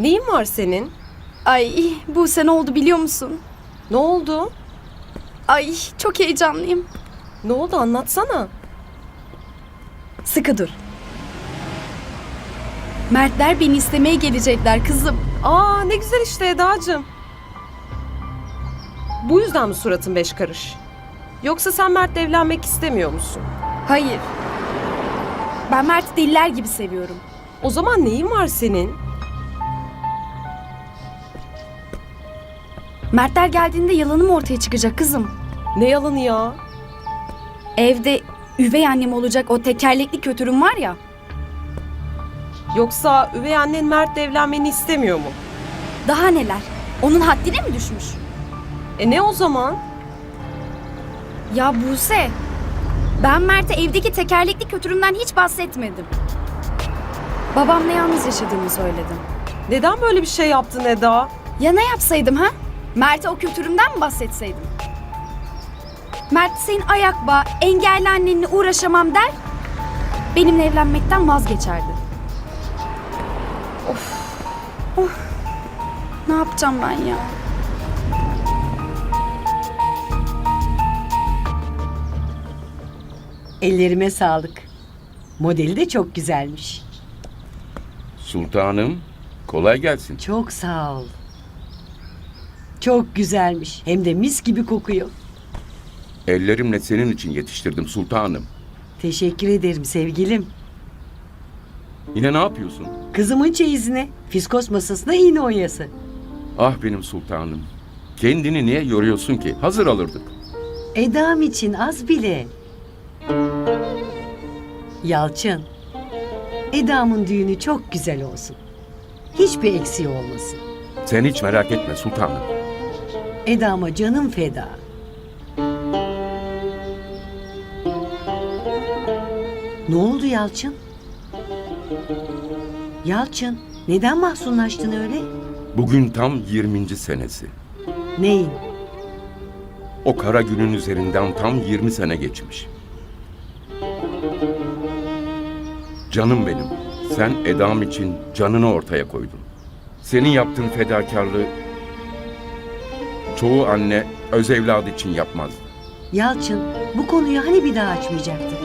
Neyin var senin? Ay bu sene oldu biliyor musun? Ne oldu? Ay çok heyecanlıyım. Ne oldu anlatsana. Sıkı dur. Mertler beni istemeye gelecekler kızım. Aa ne güzel işte Eda'cığım. Bu yüzden mi suratın beş karış? Yoksa sen Mert'le evlenmek istemiyor musun? Hayır. Ben Mert'i deliler gibi seviyorum. O zaman neyin var senin? Mertler geldiğinde yalanım ortaya çıkacak kızım. Ne yalanı ya? Evde üvey annem olacak o tekerlekli kötürüm var ya. Yoksa üvey annen Mert'le evlenmeni istemiyor mu? Daha neler? Onun haddine mi düşmüş? E ne o zaman? Ya Buse, ben Mert'e evdeki tekerlekli kötürümden hiç bahsetmedim. Babamla yalnız yaşadığımı söyledim. Neden böyle bir şey yaptın Eda? Ya ne yapsaydım ha? Mert'e o kültürümden mi bahsetseydim? Mert senin ayak bağı, engelli annenle uğraşamam der. Benimle evlenmekten vazgeçerdi. Of. Of. Ne yapacağım ben ya? Ellerime sağlık. Modeli de çok güzelmiş. Sultanım, kolay gelsin. Çok sağ ol. Çok güzelmiş. Hem de mis gibi kokuyor. Ellerimle senin için yetiştirdim sultanım. Teşekkür ederim sevgilim. Yine ne yapıyorsun? Kızımın çeyizine, fiskos masasına iğne oyası. Ah benim sultanım. Kendini niye yoruyorsun ki? Hazır alırdık. Edam için az bile. Yalçın, Edam'ın düğünü çok güzel olsun. Hiçbir eksiği olmasın. Sen hiç merak etme sultanım. Edam'a canım feda. Ne oldu Yalçın? Yalçın, neden mahzunlaştın öyle? Bugün tam 20. senesi. Neyin? O kara günün üzerinden tam 20 sene geçmiş. Canım benim, sen Edam için canını ortaya koydun. Senin yaptığın fedakarlığı çoğu anne öz evladı için yapmazdı. Yalçın, bu konuyu hani bir daha açmayacaktın?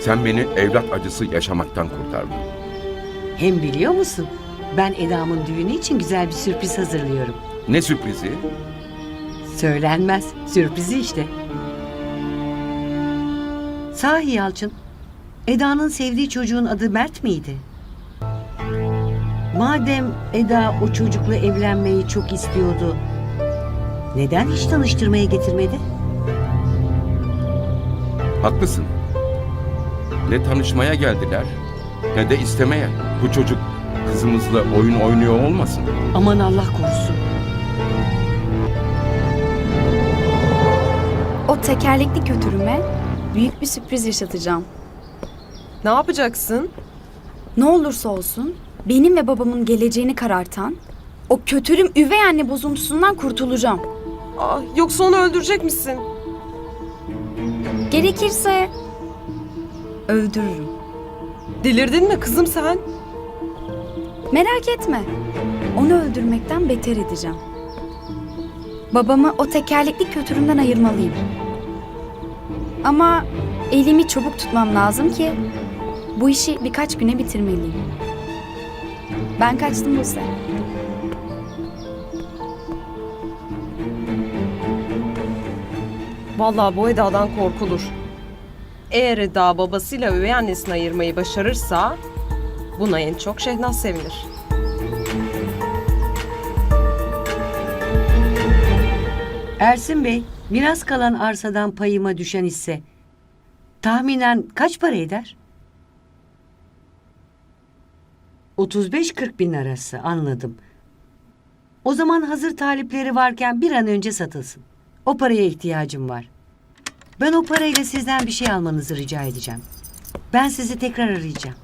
Sen beni evlat acısı yaşamaktan kurtardın. Hem biliyor musun? Ben Edam'ın düğünü için güzel bir sürpriz hazırlıyorum. Ne sürprizi? Söylenmez, sürprizi işte. Sahi Yalçın, Eda'nın sevdiği çocuğun adı Mert miydi? Madem Eda o çocukla evlenmeyi çok istiyordu, neden hiç tanıştırmaya getirmedi? Haklısın. Ne tanışmaya geldiler ne de istemeye. Bu çocuk kızımızla oyun oynuyor olmasın. Aman Allah korusun. O tekerlekli kötürüme büyük bir sürpriz yaşatacağım. Ne yapacaksın? Ne olursa olsun benim ve babamın geleceğini karartan o kötürüm üvey anne bozuntusundan kurtulacağım. Aa, yoksa onu öldürecek misin? Gerekirse öldürürüm. Delirdin mi kızım sen? Merak etme. Onu öldürmekten beter edeceğim. Babamı o tekerlekli kötürümden ayırmalıyım. Ama elimi çabuk tutmam lazım ki bu işi birkaç güne bitirmeliyim. Ben kaçtım Buse. Vallahi bu Eda'dan korkulur. Eğer Eda babasıyla üvey annesini ayırmayı başarırsa buna en çok Şehnaz sevinir. Ersin Bey, miras kalan arsadan payıma düşen hisse tahminen kaç para eder? 35-40 bin arası anladım. O zaman hazır talipleri varken bir an önce satılsın. O paraya ihtiyacım var. Ben o parayla sizden bir şey almanızı rica edeceğim. Ben sizi tekrar arayacağım.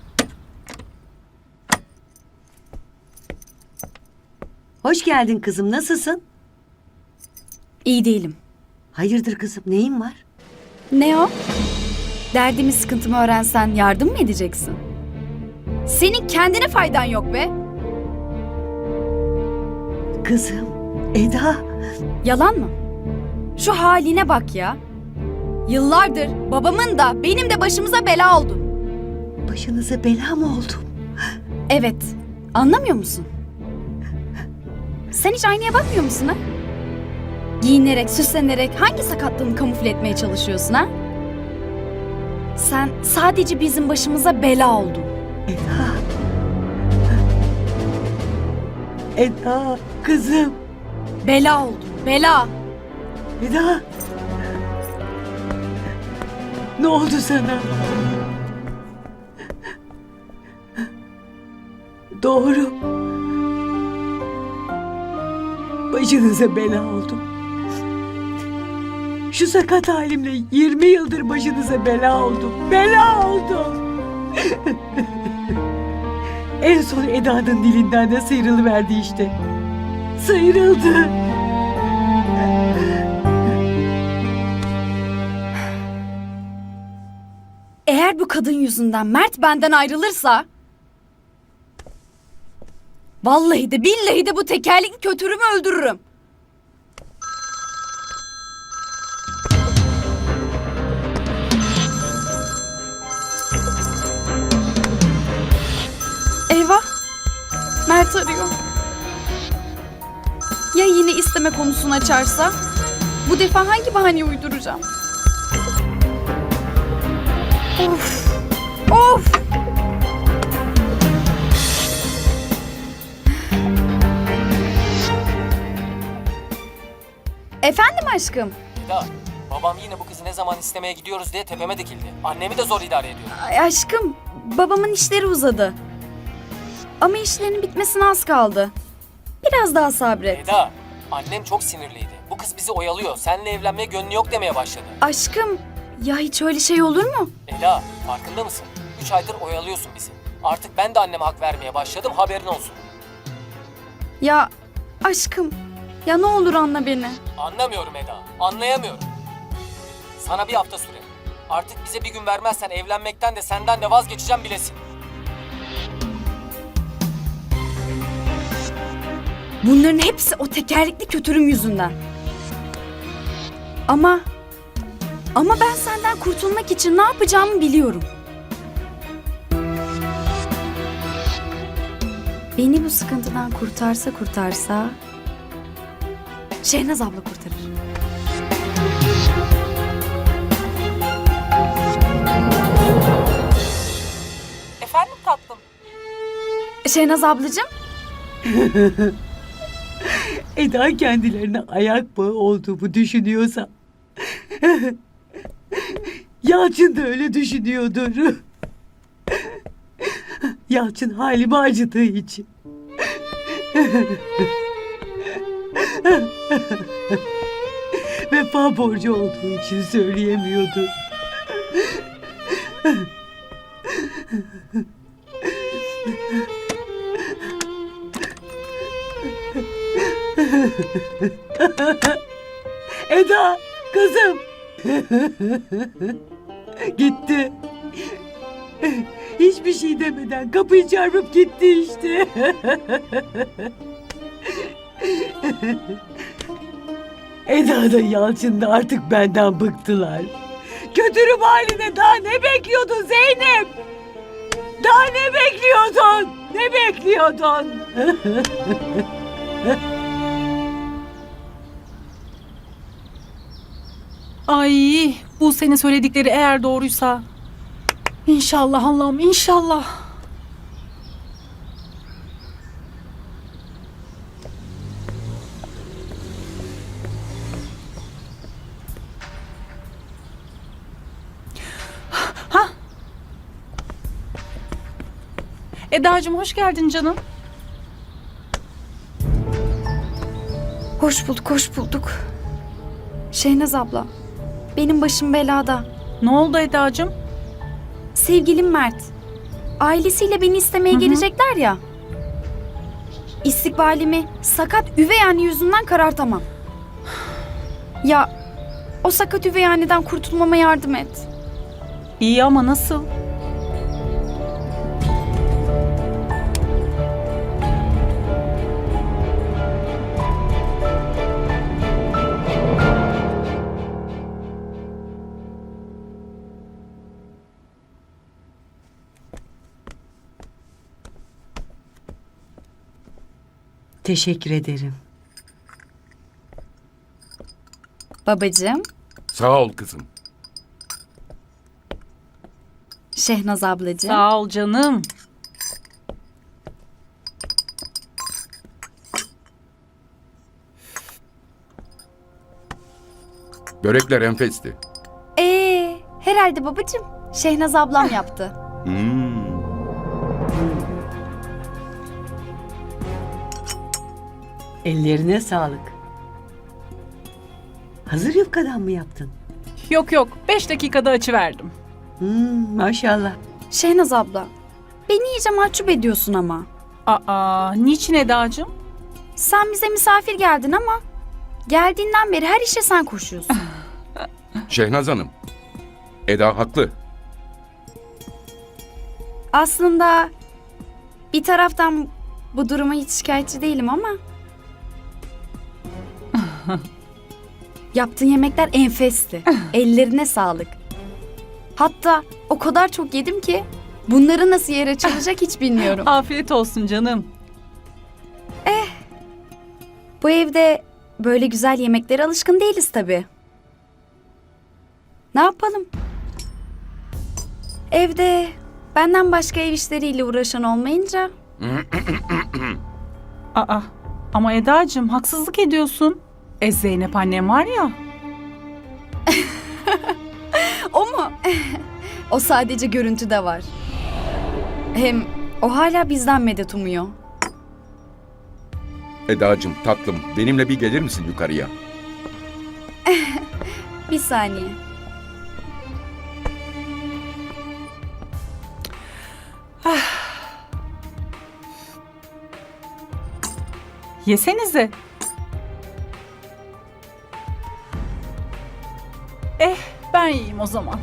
Hoş geldin kızım, nasılsın? İyi değilim. Hayırdır kızım, neyin var? Ne o? Derdimi sıkıntımı öğrensen yardım mı edeceksin? Senin kendine faydan yok be. Kızım, Eda. Yalan mı? Şu haline bak ya. Yıllardır babamın da benim de başımıza bela oldun. Başınıza bela mı oldum? Evet. Anlamıyor musun? Sen hiç aynaya bakmıyor musun ha? Giyinerek, süslenerek hangi sakatlığını kamufle etmeye çalışıyorsun ha? Sen sadece bizim başımıza bela oldun. Eda. Eda, kızım. Bela oldun, bela. Eda. Ne oldu sana? Doğru. Başınıza bela oldum. Şu sakat halimle 20 yıldır başınıza bela oldum. Bela oldum. en son Eda'nın dilinden de sıyrılıverdi işte. Sıyrıldı. Eğer bu kadın yüzünden Mert benden ayrılırsa... Vallahi de billahi de bu tekerlekli kötürümü öldürürüm. Mert arıyor. Ya yine isteme konusunu açarsa? Bu defa hangi bahaneyi uyduracağım? Of. Of. Efendim aşkım. Eda, babam yine bu kızı ne zaman istemeye gidiyoruz diye tepeme dikildi. Annemi de zor idare ediyor. Ay aşkım, babamın işleri uzadı. Ama işlerinin bitmesine az kaldı. Biraz daha sabret. Eda, annem çok sinirliydi. Bu kız bizi oyalıyor. Seninle evlenmeye gönlü yok demeye başladı. Aşkım, ya hiç öyle şey olur mu? Eda, farkında mısın? Üç aydır oyalıyorsun bizi. Artık ben de anneme hak vermeye başladım, haberin olsun. Ya aşkım, ya ne olur anla beni. Anlamıyorum Eda, anlayamıyorum. Sana bir hafta süre. Artık bize bir gün vermezsen evlenmekten de senden de vazgeçeceğim bilesin. Bunların hepsi o tekerlekli kötürüm yüzünden. Ama ama ben senden kurtulmak için ne yapacağımı biliyorum. Beni bu sıkıntıdan kurtarsa kurtarsa Şehnaz abla kurtarır. Efendim tatlım? Şehnaz ablacığım Eda kendilerine ayak bağı olduğumu düşünüyorsa Yalçın da öyle düşünüyordur. Yalçın halimi acıdığı için. Vefa borcu olduğu için söyleyemiyordu. Eda kızım. Gitti. Hiçbir şey demeden kapıyı çarpıp gitti işte. Eda da Yalçın da artık benden bıktılar. Kötürüm haline daha ne bekliyordun Zeynep? Daha ne bekliyordun? Ne bekliyordun? Ay bu senin söyledikleri eğer doğruysa. İnşallah Allah'ım inşallah. Ha. Eda'cığım hoş geldin canım. hoş bulduk hoş bulduk. Şehnaz abla benim başım belada. Ne oldu Eda'cığım? Sevgilim Mert. Ailesiyle beni istemeye Hı hı. gelecekler ya. İstikbalimi sakat üvey anne yüzünden karartamam. Ya o sakat üvey anneden kurtulmama yardım et. İyi ama nasıl? Teşekkür ederim. Babacığım, Sağ ol kızım. Şehnaz ablacığım. Sağ ol canım. Börekler enfesti. Ee, herhalde babacığım. Şehnaz ablam yaptı. Hmm. Ellerine sağlık. Hazır yufkadan mı yaptın? Yok yok. Beş dakikada açıverdim. Hmm, maşallah. Şehnaz abla, beni iyice mahcup ediyorsun ama. Aa, niçin Eda'cığım? Sen bize misafir geldin ama geldiğinden beri her işe sen koşuyorsun. Şehnaz Hanım. Eda haklı. Aslında bir taraftan bu duruma hiç şikayetçi değilim ama yaptığın yemekler enfesti. Ellerine sağlık. Hatta o kadar çok yedim ki bunları nasıl yere çalacak hiç bilmiyorum. Afiyet olsun canım. Bu evde böyle güzel yemeklere alışkın değiliz tabii. Ne yapalım? Evde benden başka ev işleriyle uğraşan olmayınca Aa, ama Eda'cığım haksızlık ediyorsun. E Zeynep annem var ya. o mu? o sadece görüntüde var. Hem o hala bizden medet umuyor. Edacığım tatlım benimle bir gelir misin yukarıya? Bir saniye. Yesenize. Ben yiyeyim o zaman.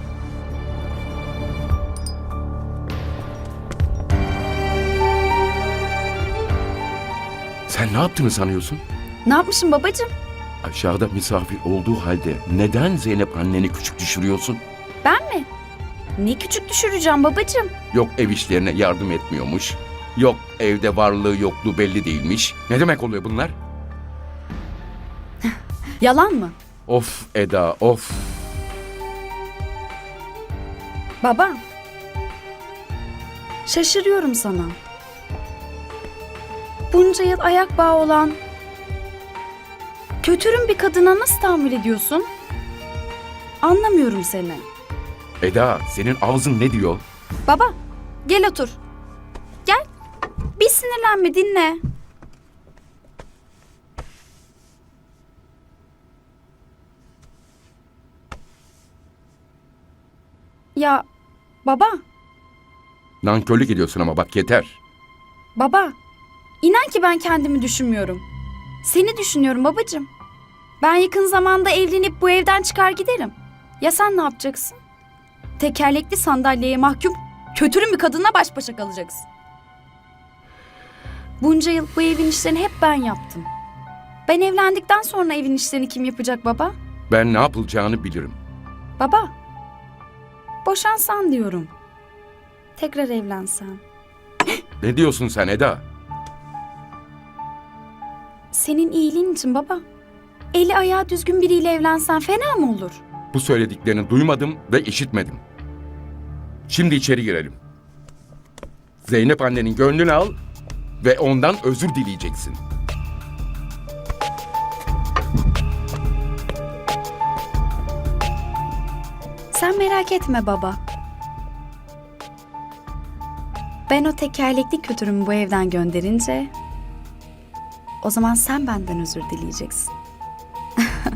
Sen ne yaptığını sanıyorsun? Ne yapmışım babacığım? Aşağıda misafir olduğu halde neden Zeynep anneni küçük düşürüyorsun? Ben mi? Ne küçük düşüreceğim babacığım? Yok ev işlerine yardım etmiyormuş. Yok evde varlığı yokluğu belli değilmiş. Ne demek oluyor bunlar? Yalan mı? Of Eda of. Baba. Şaşırıyorum sana. Bunca yıl ayak bağı olan kötürüm bir kadına nasıl tahammül ediyorsun? Anlamıyorum seni. Eda senin ağzın ne diyor? Baba, gel otur. Gel. Bir sinirlenme dinle. Ya baba, Nankörlük ediyorsun ama bak yeter. baba. İnan ki ben kendimi düşünmüyorum. Seni düşünüyorum babacığım. Ben yakın zamanda evlenip bu evden çıkar giderim. Ya sen ne yapacaksın? Tekerlekli sandalyeye mahkum kötürüm bir kadınla baş başa kalacaksın. Bunca yıl bu evin işlerini hep ben yaptım. Ben evlendikten sonra evin işlerini kim yapacak baba? Ben ne yapılacağını bilirim. Baba. Boşansan diyorum. Tekrar evlensen. Ne diyorsun sen Eda? Senin iyiliğin için baba. Eli ayağı düzgün biriyle evlensen fena mı olur? Bu söylediklerini duymadım ve işitmedim. Şimdi içeri girelim. Zeynep annenin gönlünü al ve ondan özür dileyeceksin. Sen merak etme baba. Ben o tekerlekli kötürümü bu evden gönderince... O zaman sen benden özür dileyeceksin.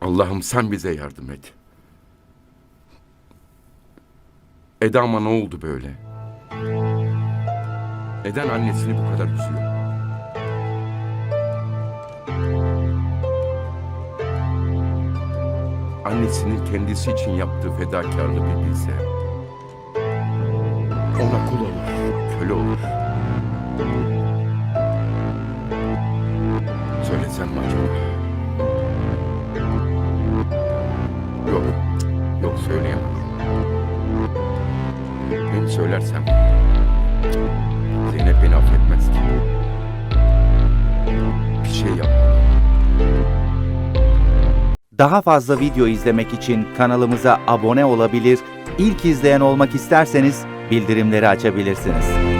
Allah'ım sen bize yardım et. Eda ama ne oldu böyle? Neden annesini bu kadar üzüyor? Annesinin kendisi için yaptığı fedakarlığı bilse. Ona kul olur, köle olur. Söylesem mi acaba? Yok. Yok söyleyemem. Söylersem Zeynep beni affetmez ki. Bir şey yapmalıyım. Daha fazla video izlemek için kanalımıza abone olabilir, ilk izleyen olmak isterseniz bildirimleri açabilirsiniz.